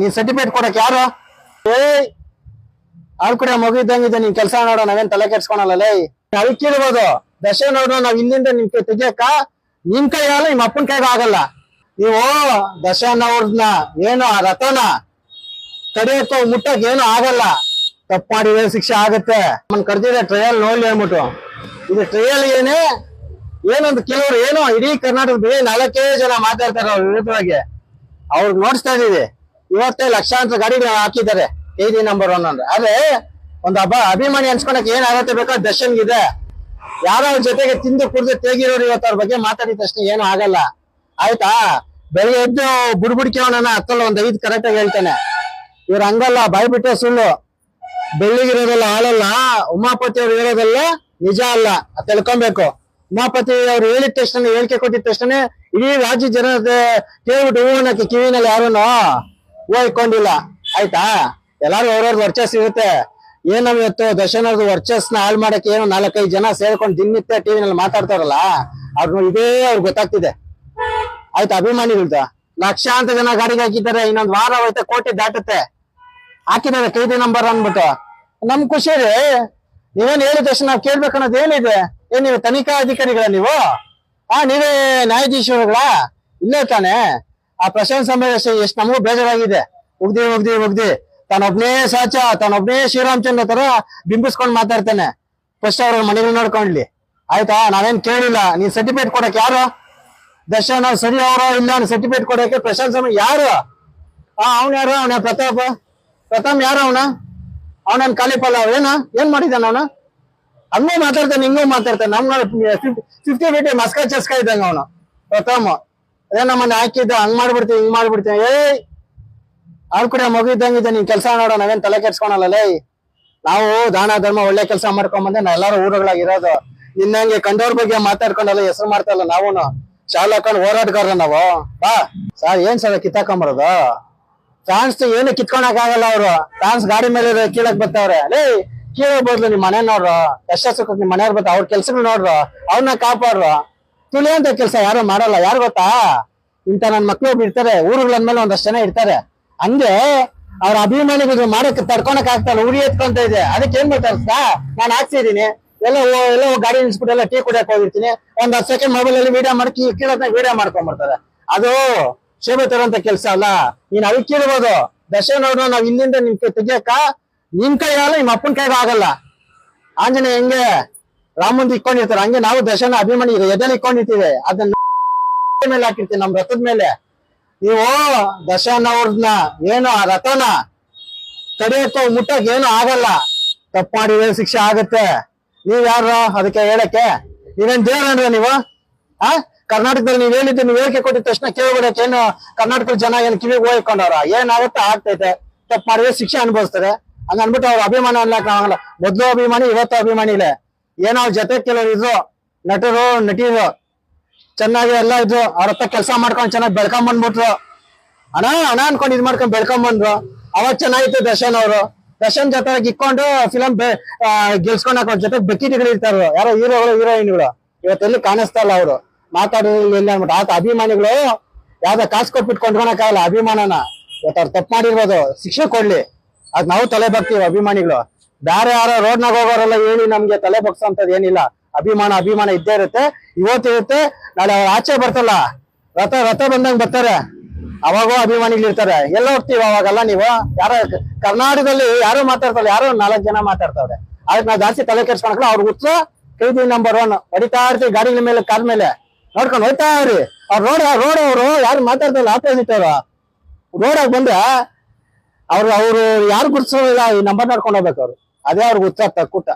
ನೀನ್ ಸರ್ಟಿಫಿಕೇಟ್ ಕೊಡಕ್ ಯಾರು? ಏ ಅವ್ರ ಕೂಡ ಮಗು ಇದ್ದಂಗಿದೆ, ನೀನ್ ಕೆಲಸ ನೋಡೋ, ನಾವೇನ್ ತಲೆ ಕೆಡ್ಸ್ಕೊಳಲ್ಲ, ಲೇ. ಕೇಳ್ಬೋದು. ದಶ ನೋಡೋ ನಾವ್ ಇಲ್ಲಿಂದ ನಿಮ್ ಕೈ ತೆಗಿಯಕ್ಕ, ನಿಮ್ ಕೈ ಆಗಲ್ಲ, ನಿಮ್ ಅಪ್ಪನ ಕೈಗೂ ಆಗಲ್ಲ. ನೀವು ದಶ ಅವ್ರನ್ನ ಏನು ಆ ರಥನ ತಡೆಯಕ್ಕೋ ಮುಟ್ಟಕ್ ಏನು ಆಗಲ್ಲ. ತಪ್ಪು ಏನ್ ಶಿಕ್ಷೆ ಆಗತ್ತೆ. ನಮ್ಮನ್ ಕರ್ದಿದೆ ಟ್ರಯಲ್ ನೋಡ್ಲಿ ಹೇಳ್ಬಿಟ್ಟು. ಇದು ಟ್ರಯಲ್ ಏನೇ ಏನಂತ ಕೆಲವರು ಏನೋ ಇಡೀ ಕರ್ನಾಟಕದ ನಾಲ್ಕೇ ಜನ ಮಾತಾಡ್ತಾರೆ ಅವ್ರ ವಿರುದ್ಧವಾಗಿ. ಅವ್ರಿಗೆ ನೋಡಿಸ್ತಾ ಇದೀವಿ. ಇವತ್ತೇ ಲಕ್ಷಾಂತರ ಗಾಡಿಗಳು ಹಾಕಿದ್ದಾರೆ. ಕೆಜಿ ನಂಬರ್ ಒನ್ ಅಂದ್ರೆ. ಅದೇ ಒಂದು ಹಬ್ಬ ಅಭಿಮಾನಿ ಅನ್ಸ್ಕೊಳಕ್ ಏನ್ ಆಗತ್ತೆ ಬೇಕೋ ದರ್ಶನ್ ಇದೆ. ಯಾರೋ ಜೊತೆಗೆ ತಿಂದು ಕುಡಿದು ತೇಗಿರೋರು ಇವತ್ತು ಅವ್ರ ಬಗ್ಗೆ ಮಾತಾಡಿದ ತಕ್ಷಣ ಏನು ಆಗಲ್ಲ. ಆಯ್ತಾ? ಬೆಳಿಗ್ಗೆ ಎದ್ದು ಬುಡ್ಬುಡ್ಕೆ ಅವನನ್ನ ಹತ್ತಲ್ಲ ಒಂದ್ ಐದು ಕರೆಕ್ಟ್ ಆಗಿ ಹೇಳ್ತಾನೆ. ಇವ್ರು ಹಂಗಲ್ಲ ಬಿಟ್ಟೆ ಸುಳ್ಳು. ಬೆಳ್ಳಿಗಿರೋದೆಲ್ಲ ಹಾಳಲ್ಲ. ಉಮಾಪತಿ ಅವ್ರು ಹೇಳೋದೆಲ್ಲ ನಿಜ ಅಲ್ಲ. ತಿಳ್ಕೊಬೇಕು. ಉಮಾಪತಿ ಅವ್ರು ಹೇಳಿದ ತಕ್ಷಣ, ಹೇಳಿಕೆ ಕೊಟ್ಟಿದ ತಕ್ಷಣ ಇಡೀ ರಾಜ್ಯ ಜನ ಕೇಳ್ಬಿಟ್ಟು ಹೂವನಕ್ಕೆ ಕಿವಿನಲ್ಲಿ ಯಾರೂನು ಹೂ ಇಟ್ಕೊಂಡಿಲ್ಲ ಆಯ್ತಾ? ಎಲ್ಲಾರು ಅವ್ರವ್ರ ವರ್ಚಸ್ ಇರುತ್ತೆ. ಏನೋ ಇವತ್ತು ದರ್ಶನವ್ರದ್ದು ವರ್ಚಸ್ನ ಹಾಳು ಮಾಡಕ್ಕೆ ಏನೋ ನಾಲ್ಕೈದು ಜನ ಸೇರ್ಕೊಂಡು ದಿನನಿತ್ಯ ಟಿವಿನಲ್ಲಿ ಮಾತಾಡ್ತಾರಲ್ಲ ಅವ್ರು ಇದೇ ಅವ್ರಿಗೆ ಗೊತ್ತಾಗ್ತಿದೆ. ಆಯ್ತಾ ಅಭಿಮಾನಿಗಳ್ದ? ಲಕ್ಷಾಂತರ ಜನ ಗಾಡಿಗೆ ಹಾಕಿದ್ದಾರೆ, ಇನ್ನೊಂದ್ ವಾರ ಹೋಯ್ತ ಕೋಟಿ ದಾಟುತ್ತೆ. ಹಾಕಿದ್ದಾರೆ ಕೈದಿ ನಂಬರ್ ಅಂದ್ಬಿಟ್ಟು. ನಮ್ ಖುಷಿ ರೀ. ನೀವೇನ್ ಹೇಳಿದ ತಕ್ಷಣ ನಾವ್ ಕೇಳ್ಬೇಕು ಅನ್ನೋದು ಏನಿದೆ? ಏನ್ ನೀವು ತನಿಖಾ ಅಧಿಕಾರಿಗಳ ನೀವು? ಆ, ನೀವೇ ನ್ಯಾಯಾಧೀಶರುಗಳ? ಇಲ್ಲೇ ತಾನೆ. ಆ ಪ್ರಶಾಂತ್ ಸಮಯ ಎಷ್ಟು ನಮಗೂ ಬೇಜಾರಾಗಿದೆ. ಉಗ್ದಿ ಉಗ್ದಿ ಉಗ್ದಿ. ತಾನೊಬ್ನೇ ಸಾಚ, ತಾನೊಬ್ನೇ ಶ್ರೀರಾಮಚಂದ್ರ ತರ ಬಿಂಬಿಸ್ಕೊಂಡ್ ಮಾತಾಡ್ತಾನೆ. ಫಸ್ಟ್ ಅವ್ರ ಮನೆಗಳು ನೋಡ್ಕೊಂಡ್ಲಿ. ಆಯ್ತಾ? ನಾವೇನ್ ಕೇಳಿಲ್ಲ. ನೀನ್ ಸರ್ಟಿಫಿಕೇಟ್ ಕೊಡಕ್ ಯಾರು? ದರ್ಶನ ಸರಿ ಅವರ ಇಲ್ಲ ಸರ್ಟಿಫಿಕೇಟ್ ಕೊಡಕ್ಕೆ ಪ್ರಶಾಂತ್ ಸಮಯ ಯಾರು? ಆ, ಅವ್ನ ಯಾರು? ಅವನ ಪ್ರತಾಪ್? ಪ್ರತಾಪ್ ಯಾರು ಅವನ? ಅವನನ್ ಕಾಲಿಪಲ್ಲ ಏನ? ಏನ್ ಮಾಡಿದಾನ ಅವನ? ಹಂಗೂ ಮಾತಾಡ್ತಾನೆ, ಹಿಂಗೂ ಮಾತಾಡ್ತಾನೆ. ನಮ್ಗೆ ಫಿಫ್ಟಿ ಫಿಫ್ಟಿ ಮಸ್ಕ ಚಸ್ಕ ಇದ್ದಂಗ ಅವನು. ಪ್ರಥಮ ಅದೇ ನಮ್ಮನ್ನ ಹಾಕಿದ್ದ, ಹಂಗ್ ಮಾಡ್ಬಿಡ್ತೀವಿ ಹಿಂಗ್ ಮಾಡ್ಬಿಡ್ತೀವಿ ಏಯ್ ಅವ್ರ ಕೂಡ ಮಗು ಇದ್ದಂಗಿದೆ, ನೀನ್ ಕೆಲಸ ನೋಡೋ, ನಾವೇನ್ ತಲೆ ಕೆಡ್ಸ್ಕೊಳಲ್ಲ, ಲೇ. ನಾವು ದಾನ, ಧರ್ಮ, ಒಳ್ಳೆ ಕೆಲಸ ಮಾಡ್ಕೊಂಡ್ ಬಂದೆ ನಾ ಎಲ್ಲಾರು ಊರುಗಳಾಗಿರೋದು ನಿನ್ನಂಗೆ ಕಂಡವ್ರ ಬಗ್ಗೆ ಮಾತಾಡ್ಕೊಂಡಲ್ಲ, ಹೆಸರು ಮಾಡ್ತಾ ಇಲ್ಲ ನಾವು ಶಾಲೆ ಹಾಕೊಂಡು ಹೋರಾಟಗಾರ ನಾವು. ಬಾ. ಸರ್, ಏನ್ ಸರ್, ಕಿತ್ತಾಕೊಂಬರೋದು? ಫ್ಯಾನ್ಸ್ ಏನು ಕಿತ್ಕೊಳಕ್ ಆಗಲ್ಲ ಅವ್ರು. ಫ್ಯಾನ್ಸ್ ಗಾಡಿ ಮೇಲೆ ಕೀಳಕ್ ಬರ್ತಾವ್ರೆ ಲೇ ಕೀಳಕ್ ಬದ್ಲು ನಿಮ್ ಮನೆ ನೋಡ್ರ ಯಶಸ್ಸು ನಿಮ್ ಮನೆಯವ್ರ ಬರ್ತಾವ ಅವ್ರ ಕೆಲ್ಸಗಳು ನೋಡ್ರ. ಅವ್ರನ್ನ ಕಾಪಾಡ್ರು. ತುಳಿಯಂತ ಕೆಲಸ ಯಾರು ಮಾಡಲ್ಲ. ಯಾರು ಗೊತ್ತಾ? ಇಂತ ನನ್ ಮಕ್ಳು ಇರ್ತಾರೆ ಊರುಗಳಂದ್ಮೇಲೆ ಒಂದಷ್ಟು ಜನ ಇರ್ತಾರೆ. ಹಂಗೆ ಅವ್ರ ಅಭಿಮಾನಿಗಳು ಮಾಡಕ್ ತಡ್ಕೊಳಕ್ ಆಗ್ತಾರ ಉರಿ ಎತ್ಕೊಂತ ಇದೆ. ಅದಕ್ಕೆ ಏನ್ ಮಾಡ್ತಾರೆ ನಾನು ಹಾಕ್ಸಿದೀನಿ ಎಲ್ಲ ಎಲ್ಲ ಗಾಡಿ ನಿಲ್ಸ್ಬಿಟ್ಟು ಎಲ್ಲ ಟೀ ಕುಡಿಯಕ್ ಹೋಗಿರ್ತೀನಿ. ಒಂದ್ ಹತ್ತು ಸೆಕೆಂಡ್ ಮೊಬೈಲ್ ಅಲ್ಲಿ ವಿಡಿಯೋ ಮಾಡಿ ಕೀಳತ್ನಾಗ ವಿಡಿಯೋ ಮಾಡ್ಕೊಂಡ್ ಬರ್ತಾರೆ ಅದು ಶೋಭೆ ತರುವಂತ ಕೆಲಸ ಅಲ್ಲ. ನೀನ್ ಅದಕ್ಕೆ ಕೇಳ್ಬೋದು. ದರ್ಶನ್ ಅವ್ರನ್ನ ನಾವ್ ಇಲ್ಲಿಂದ ನಿಮ್ ಕೈ ತೆಗಿಯಕ್ಕ, ನಿಮ್ ಕೈ ಆಗಲ್ಲ ನಿಮ್ ಅಪ್ಪನ ಕೈಗೂ ಆಗಲ್ಲ. ಆಂಜನೇಯ, ಹೆಂಗೆ? ರಾಮಂದ್ ಇಕ್ಕೊಂಡಿರ್ತಾರೆ. ಹಂಗೆ ನಾವು ದರ್ಶನ ಅಭಿಮಾನಿ ಎದೆಲ್ಲಿ ಇಕ್ಕೊಂಡಿರ್ತೀವಿ? ಅದನ್ನ ಮೇಲೆ ಹಾಕಿರ್ತೀವಿ ನಮ್ ರಥದ ಮೇಲೆ. ನೀವು ದಶನ ಅವ್ರನ್ನ ಏನು ಆ ರಥನ ತಡೆಯಕ್ಕೋ ಮುಟ್ಟಕ್ ಏನು ಆಗಲ್ಲ. ತಪ್ಪು ಮಾಡಿದ್ರೆ ಶಿಕ್ಷೆ ಆಗತ್ತೆ. ನೀವ್ ಯಾರು ಅದಕ್ಕೆ ಹೇಳಕ್ಕೆ? ನೀವೇನ್ ದೇವ್ರನ್ರ ನೀವು? ಆ? ಕರ್ನಾಟಕದಲ್ಲಿ ನೀವ್ ಹೇಳಿದ್ದು ನೀವ್ ಹೇಳಿಕೆ ಕೊಟ್ಟಿದ ತಕ್ಷಣ ಕೇಳ್ಬಿಡಕ್ಕೆ ಏನು ಕರ್ನಾಟಕದ ಜನ ಏನ್ ಕಿವಿಗೆ ಹೋಗ್ಕೊಂಡವ್ರ ಏನಾಗುತ್ತೆ ಆಗ್ತೈತೆ. ತಪ್ಪು ಮಾಡಿದ್ರೆ ಶಿಕ್ಷೆ ಅನುಭವಿಸ್ತಾರೆ. ಹಂಗ ಅನ್ಬಿಟ್ಟು ಅವ್ರ ಅಭಿಮಾನ ಅನ್ಲಕ್ ಆಗಲ್ಲ ಮೊದ್ಲು ಅಭಿಮಾನಿ, ಇವತ್ತು ಅಭಿಮಾನಿ ಇಲ್ಲ ಏನೋ ಜೊತೆ ಕೆಲವರು ಇದ್ರು, ನಟರು, ನಟಿರು, ಚೆನ್ನಾಗಿ ಎಲ್ಲ ಇದ್ರು, ಅವ್ರ ಹತ್ರ ಕೆಲಸ ಮಾಡ್ಕೊಂಡು ಚೆನ್ನಾಗಿ ಬೆಳ್ಕೊಂಡ್ ಬಂದ್ಬಿಟ್ರು. ಅಣ ಅಣ ಅನ್ಕೊಂಡ್ ಇದ್ ಮಾಡ್ಕೊಂಡ್ ಬೆಳ್ಕೊಂಡ್ ಬಂದ್ರು. ಅವಾಗ ಚೆನ್ನಾಗಿತ್ತು ದರ್ಶನ್ ಅವರು. ದರ್ಶನ್ ಜೊತೆ ಇಕ್ಕೊಂಡು ಫಿಲಂ ಗೆಲ್ಸ್ಕೊಂಡ್ ಜೊತೆ ಬೆಕ್ಕಿಟಿಗಳು ಇರ್ತಾರ ಯಾರೋ ಹೀರೋಗಳು ಹೀರೋಯಿನ್ಗಳು. ಇವತ್ತೆಲ್ಲಿ ಕಾಣಿಸ್ತಾ ಇಲ್ಲ ಅವರು. ಮಾತಾಡೋದಿಲ್ಲ ಇಲ್ಲ ಅಂದ್ಬಿಟ್ಟು ಆತ ಅಭಿಮಾನಿಗಳು ಯಾವ್ದೋ ಕಾಸು ಕೊಟ್ಬಿಟ್ಟು ಕೊಂಡ್ಕೊಳಕ್ಕಾಗಲ್ಲ ಅಭಿಮಾನನ. ಇವತ್ತು ಅವ್ರು ತಪ್ಪು ಮಾಡಿರ್ಬೋದು. ಶಿಕ್ಷೆ ಕೊಡ್ಲಿ. ಅದ್ ನಾವು ತಲೆ ಬರ್ತೀವಿ ಅಭಿಮಾನಿಗಳು. ಬೇರೆ ಯಾರೋ ರೋಡ್ನಾಗ ಹೋಗೋರೆಲ್ಲ ಹೇಳಿ ನಮ್ಗೆ ತಲೆ ಬಗ್ಸೋಂಥದ್ದು ಏನಿಲ್ಲ. ಅಭಿಮಾನ ಅಭಿಮಾನ ಇದ್ದೇ ಇರುತ್ತೆ. ಇವತ್ತು ಇರುತ್ತೆ. ನಾಳೆ ಅವ್ರು ಆಚೆ ಬರ್ತಲ್ಲ ರಥ ರಥ ಬಂದಂಗ್ ಬರ್ತಾರೆ. ಅವಾಗೋ ಅಭಿಮಾನಿಗಳಿರ್ತಾರೆ ಎಲ್ಲ ಹೋಗ್ತೀವಿ ಅವಾಗೆಲ್ಲ ನೀವು. ಯಾರೋ ಕರ್ನಾಟಕದಲ್ಲಿ ಯಾರು ಮಾತಾಡ್ತಾರೆ ಯಾರೋ ನಾಲ್ಕು ಜನ ಮಾತಾಡ್ತಾವ್ರೆ. ಅದಕ್ಕೆ ನಾವು ಜಾಸ್ತಿ ತಲೆ ಕೆಡ್ಸ್ಕೊಳಕಲ್ಲ ಅವ್ರ ಉತ್ತರ ಕೈದಿ ನಂಬರ್ ಒನ್ ಹೊಡಿತಾ ಇರ್ತೀವಿ ಗಾಡಿ ಮೇಲೆ ಕಾಲ್ ಮೇಲೆ. ನೋಡ್ಕೊಂಡು ಹೋಯ್ತಾ ಅವ್ರಿ ಅವ್ರು ರೋಡ್ ರೋಡ್ ಅವರು ಯಾರು ಮಾತಾಡ್ತಾರಲ್ಲ ಆಪೋಸಿಟ್ ಅವರು. ರೋಡಾಗ ಬಂದ್ರೆ ಅವ್ರು ಅವ್ರು ಯಾರು ಗುರ್ಸೋದಿಲ್ಲ ಈ ನಂಬರ್ ನೋಡ್ಕೊಂಡು ಹೋಗ್ಬೇಕು ಅವ್ರು. ಅದೇ ಅವ್ರಿಗೆ ಉತ್ತರ ತಕ್ಕೂಟ